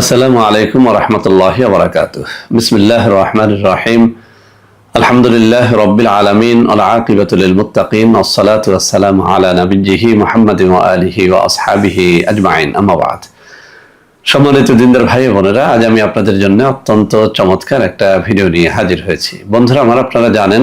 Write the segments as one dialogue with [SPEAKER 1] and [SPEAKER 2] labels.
[SPEAKER 1] আসসালামু আলাইকুম রহমতুল্লাহ বরকাত বিসমিল্লাহ রহমান রাহিম। আলহামদুলিল্লাহ রব্বিল আলমিন আকিবতুল মুতাকিম আসসালাত ওয়াসালাম আলা নবীজিহি মোহাম্মদ আলিহি ও আসহাবিহি আজমাইন। আমাবাদ সম্মানিত দিনদার ভাই বোনেরা, আজ আমি আপনাদের জন্য অত্যন্ত চমৎকার একটা ভিডিও নিয়ে হাজির হয়েছি। বন্ধুরা, আমার আপনারা জানেন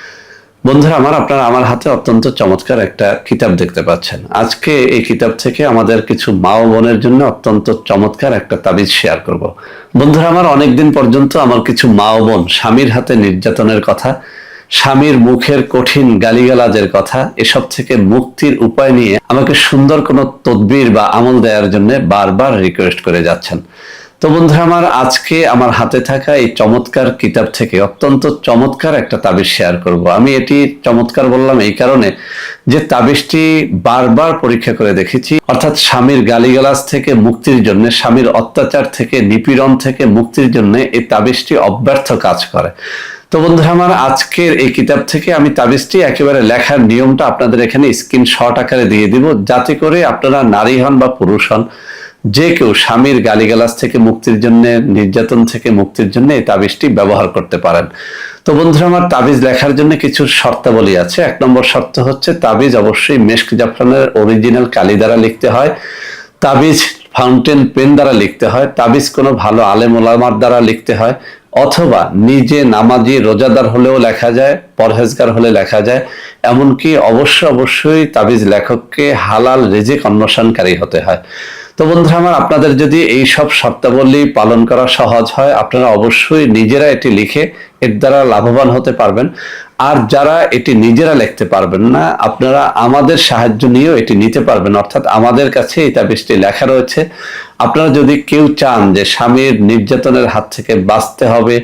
[SPEAKER 1] বন্ধুরা, আমার আপনারা আমার হাতে অত্যন্ত চমৎকার একটা কিতাব দেখতে পাচ্ছেন আজকে এই কিতাব থেকে আমাদের কিছু মা ও বোনের জন্য অত্যন্ত চমৎকার একটা তাবিজ শেয়ার করব। বন্ধুরা, আমার অনেকদিন পর্যন্ত আমার কিছু মা ও বোন স্বামীর হাতে নির্যাতনের কথা, স্বামীর মুখের কঠিন গালিগালাজের কথা, এসব থেকে মুক্তির উপায় নিয়ে আমাকে সুন্দর কোনো তদবির বা আমল দেওয়ার জন্য বারবার রিকোয়েস্ট করে যাচ্ছেন তো বন্ধুরা, আমার আজকে আমার হাতে থাকা এই চমৎকার কিতাব থেকে অত্যন্ত চমৎকার একটা তাবিজ শেয়ার করব। আমি এটি চমৎকার বললাম এই কারণে যে তাবিজটি বারবার পরীক্ষা করে দেখেছি। অর্থাৎ স্বামীর গালিগালাজ থেকে মুক্তির জন্য, স্বামীর অত্যাচার থেকে, নিপীড়ন থেকে মুক্তির জন্য এই তাবিজটি অব্যর্থ কাজ করে। তো বন্ধুরা, আমার আজকের এই কিতাব থেকে আমি তাবিজটি একেবারে লেখার নিয়মটা আপনাদের এখানে স্ক্রিনশট আকারে দিয়ে দিব। যাতে করে আপনারা নারী হন বা পুরুষ হন যে কেউ স্বামীর গালিগালাজ থেকে মুক্তির জন্য, নির্যাতন থেকে মুক্তির জন্য এই তাবিজটি ব্যবহার করতে পারেন। তো বন্ধুরা, আমার তাবিজ লেখার জন্য কিছু শর্তাবলী আছে। এক নম্বর শর্ত হচ্ছে, তাবিজ অবশ্যই মেশক জাফরানের অরিজিনাল কালি দ্বারা লিখতে হয়। তাবিজ ফাউন্টেন পেন দ্বারা লিখতে হয়। তাবিজ কোনো ভালো আলেম ওলামার দ্বারা লিখতে হয়। অথবা নিজে নামাজি রোজাদার হলেও লেখা যায়, পরহেজগার হলে লেখা যায়। এমনকি অবশ্য অবশ্যই তাবিজ লেখককে হালাল রেজেক অন্বেষণকারী হতে হয়। তো বন্ধুরা আমার, আপনাদের যদি এই সব শর্তাবলী পালন করা সহজ হয়, আপনারা অবশ্যই নিজেরা এটি লিখে এর দ্বারা লাভবান হতে পারবেন। আর যারা এটি নিজেরা লিখতে পারবেন না, আপনারা আমাদের সাহায্য নিয়েও এটি নিতে পারবেন। অর্থাৎ আমাদের কাছে এই তাবিজটি লেখা রয়েছে। আপনারা যদি কেউ চান যে স্বামীর নির্যাতনের হাত থেকে বাঁচতে হবে,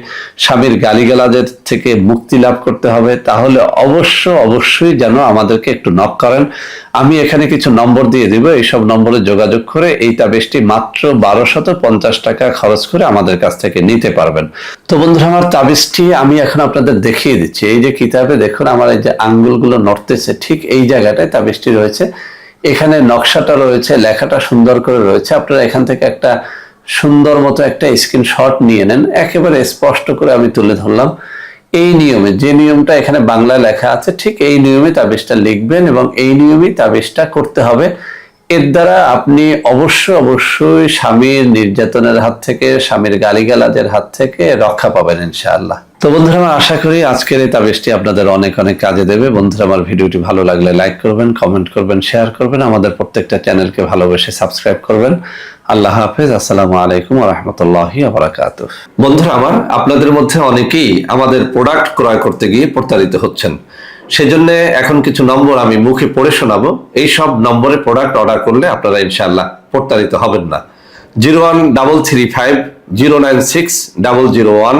[SPEAKER 1] স্বামীর গালিগালাজের থেকে মুক্তি লাভ করতে হবে, তাহলে অবশ্য অবশ্যই যেন আমাদেরকে একটু নক করেন। আমি এখানে কিছু নম্বর দিয়ে দিব। এইসব নম্বরে যোগাযোগ করে এই তাবিজটি মাত্র বারোশত পঞ্চাশ টাকা খরচ করে আমাদের কাছ থেকে নিতে পারবেন। তো বন্ধুরা, আমার তাবিজটি আমি এখন আপনাদের দেখিয়ে দিচ্ছি। এই যে কিতাবে দেখুন আমার এই যে আঙ্গুলগুলো নড়তেছে, ঠিক এই জায়গাটায় তাবিজটি রয়েছে। এখানে নকশাটা রয়েছে, লেখাটা সুন্দর করে রয়েছে। আপনারা এখান থেকে একটা সুন্দর মতো একটা স্ক্রিনশট নিয়ে নেন। একেবারে স্পষ্ট করে আমি তুলে ধরলাম। এই নিয়মে, যে নিয়মটা এখানে বাংলায় লেখা আছে, ঠিক এই নিয়মে তাবিজটা লিখবেন এবং এই নিয়মেই তাবিজটা করতে হবে। এর দ্বারা আপনি অবশ্য অবশ্যই স্বামীর নির্যাতনের হাত থেকে, স্বামীর গালিগালাজের হাত থেকে রক্ষা পাবেন ইনশাআল্লাহ। তো বন্ধুরা, আমার আশা করি আজকের এই তাবিজটি আপনাদের অনেক অনেক কাজে দেবে। বন্ধুরা, আমার ভিডিওটি ভালো লাগলে লাইক করবেন, কমেন্ট করবেন, শেয়ার করবেন, আমাদের প্রত্যেকটা চ্যানেলকে ভালোবেসে সাবস্ক্রাইব করবেন। আল্লাহ হাফেজ, আসসালামু আলাইকুম রহমতুল্লাহ বারাকাত বন্ধুরা, আমার আপনাদের মধ্যে অনেকেই আমাদের প্রোডাক্ট ক্রয় করতে গিয়ে প্রতারিত হচ্ছেন। সেজন্য এখন কিছু নম্বর আমি মুখে পড়ে শোনাবো। এই সব নম্বরে প্রোডাক্ট অর্ডার করলে আপনারা ইনশাল্লাহ প্রতারিত হবেন না। Zero one double three five zero nine six double zero one